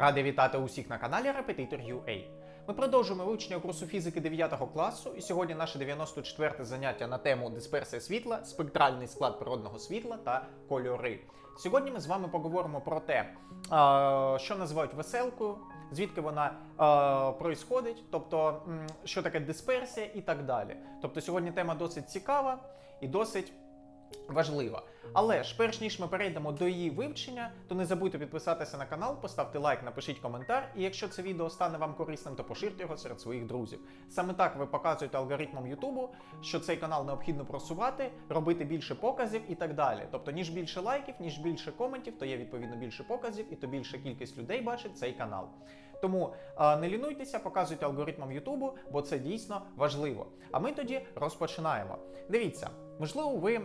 Радий вітати усіх на каналі Репетитор UA. Ми продовжуємо вивчення курсу фізики 9 класу, і сьогодні наше 94 заняття на тему дисперсія світла, спектральний склад природного світла та кольори. Сьогодні ми з вами поговоримо про те, що називають веселкою, звідки вона а, происходить, тобто що таке дисперсія і так далі. Тобто сьогодні тема досить цікава і досить важлива. Але ж перш ніж ми перейдемо до її вивчення, то не забудьте підписатися на канал, поставте лайк, напишіть коментар. І якщо це відео стане вам корисним, то поширте його серед своїх друзів. Саме так ви показуєте алгоритмам Ютубу, що цей канал необхідно просувати, робити більше показів і так далі. Тобто, ніж більше лайків, ніж більше коментів, то є відповідно більше показів, і то більша кількість людей бачить цей канал. Тому а, не лінуйтеся, показуйте алгоритмам Ютубу, бо це дійсно важливо. А ми тоді розпочинаємо. Дивіться, можливо, ви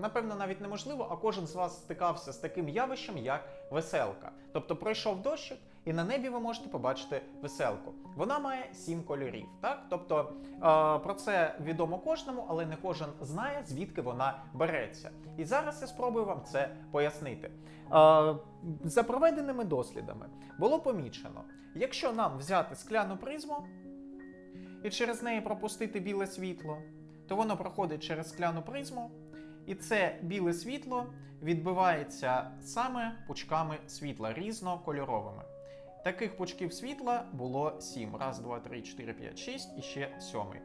напевно навіть неможливо, а кожен з вас стикався з таким явищем, як веселка. Тобто пройшов дощик, і на небі ви можете побачити веселку. Вона має сім кольорів. Так, тобто е, про це відомо кожному, але не кожен знає, звідки вона береться. І зараз я спробую вам це пояснити. Е, за проведеними дослідами було помічено, якщо нам взяти скляну призму і через неї пропустити біле світло, то воно проходить через скляну призму, і це біле світло відбивається саме пучками світла різнокольоровими. Таких пучків світла було 7. Раз, два, три, чотири, п'ять, шість і ще сьомий.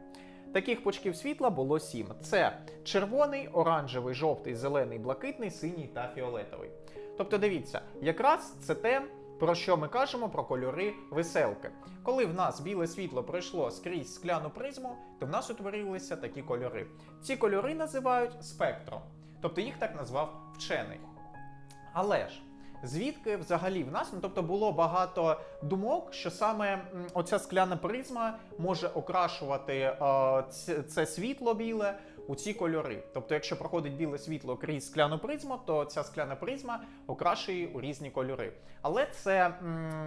Таких пучків світла було 7. Це червоний, оранжевий, жовтий, зелений, блакитний, синій та фіолетовий. Тобто, дивіться, якраз це те, про що ми кажемо про кольори веселки. Коли в нас біле світло пройшло скрізь скляну призму, то в нас утворилися такі кольори. Ці кольори називають спектром, тобто їх так назвав вчений. Але ж. Звідки взагалі в нас? Ну тобто було багато думок, що саме оця скляна призма може окрашувати е, це світло біле у ці кольори. Тобто, якщо проходить біле світло крізь скляну призму, то ця скляна призма окрашує у різні кольори. Але це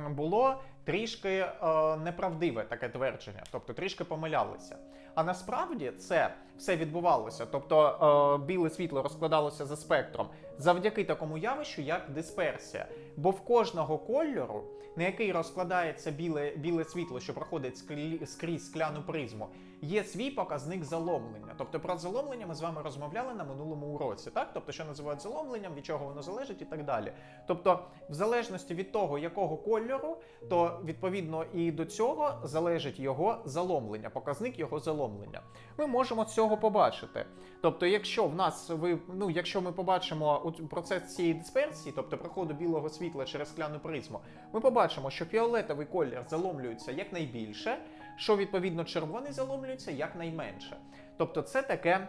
було трішки е, неправдиве таке твердження, тобто трішки помилялися. А насправді це все відбувалося, тобто е, біле світло розкладалося за спектром завдяки такому явищу, як дисперсія. Бо в кожного кольору, на який розкладається біле, біле світло, що проходить склі- скрізь скляну призму, є свій показник заломлення. Тобто про заломлення ми з вами розмовляли на минулому уроці, так? Тобто, що називають заломленням, від чого воно залежить і так далі. Тобто, в залежності від того, якого кольору, то відповідно і до цього залежить його заломлення, показник його заломлення. Ми можемо цього побачити. Тобто, якщо в нас ви, ну, якщо ми побачимо процес цієї дисперсії, тобто проходу білого світла через скляну призму, ми побачимо, що фіолетовий колір заломлюється якнайбільше, що відповідно червоний заломлюється якнайменше. Тобто, це таке.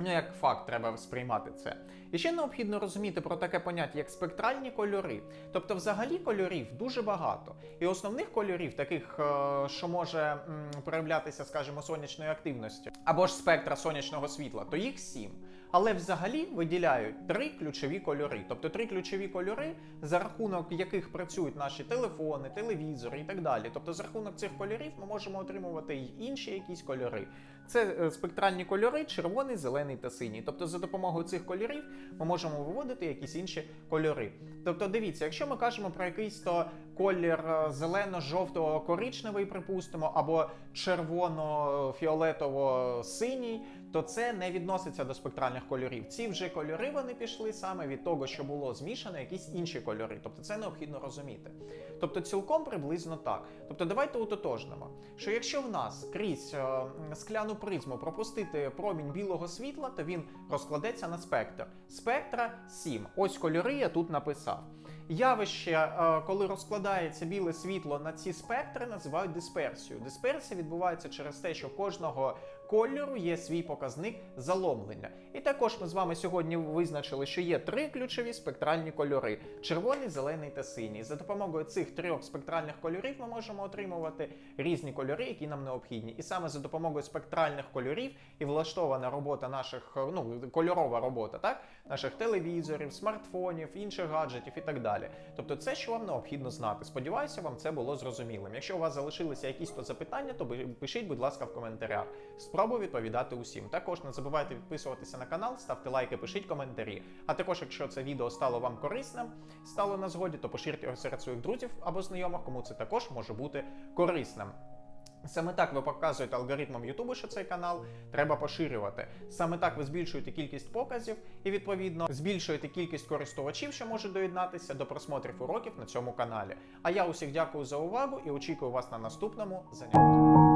Ну, як факт, треба сприймати це. І ще необхідно розуміти про таке поняття, як спектральні кольори. Тобто, взагалі кольорів дуже багато. І основних кольорів, таких, е, що може проявлятися, скажімо, сонячною активністю, або ж спектра сонячного світла, то їх сім. Але взагалі виділяють три ключові кольори. Тобто три ключові кольори, за рахунок яких працюють наші телефони, телевізори і так далі. Тобто, за рахунок цих кольорів ми можемо отримувати й інші якісь кольори. Це е, спектральні кольори: червоний, зелений та синій. Тобто, за допомогою цих кольорів ми можемо виводити якісь інші кольори. Тобто, дивіться, якщо ми кажемо про якийсь то колір е, зелено-жовтого коричневий, припустимо, або червоно-фіолетово-синій, то це не відноситься до спектральних кольорів. Ці вже кольори вони пішли саме від того, що було змішано якісь інші кольори. Тобто це необхідно розуміти. Тобто, цілком приблизно так. Тобто, давайте утотожнимо, що якщо в нас крізь е, скляну призму пропустити промінь білого світла, то він розкладеться на спектр. Спектра 7. Ось кольори я тут написав. Явище, е, коли розкладається біле світло на ці спектри, називають дисперсією. Дисперсія відбувається через те, що кожного кольору є свій показник заломлення. І також ми з вами сьогодні визначили, що є три ключові спектральні кольори: червоний, зелений та синій. За допомогою цих трьох спектральних кольорів ми можемо отримувати різні кольори, які нам необхідні. І саме за допомогою спектральних кольорів і влаштована робота наших, ну кольорова робота, так наших телевізорів, смартфонів, інших гаджетів і так далі. Тобто, це що вам необхідно знати. Сподіваюся, вам це було зрозумілим. Якщо у вас залишилися якісь то запитання, то пишіть, будь ласка, в коментарях. Спробую відповідати усім. Також не забувайте підписуватися на канал, ставте лайки, пишіть коментарі. А також, якщо це відео стало вам корисним, стало на згоді, то поширте його серед своїх друзів або знайомих, кому це також може бути корисним. Саме так ви показуєте алгоритмам Ютубу, що цей канал треба поширювати. Саме так ви збільшуєте кількість показів і відповідно збільшуєте кількість користувачів, що можуть доєднатися до просмотрів уроків на цьому каналі. А я усіх дякую за увагу і очікую вас на наступному занятті.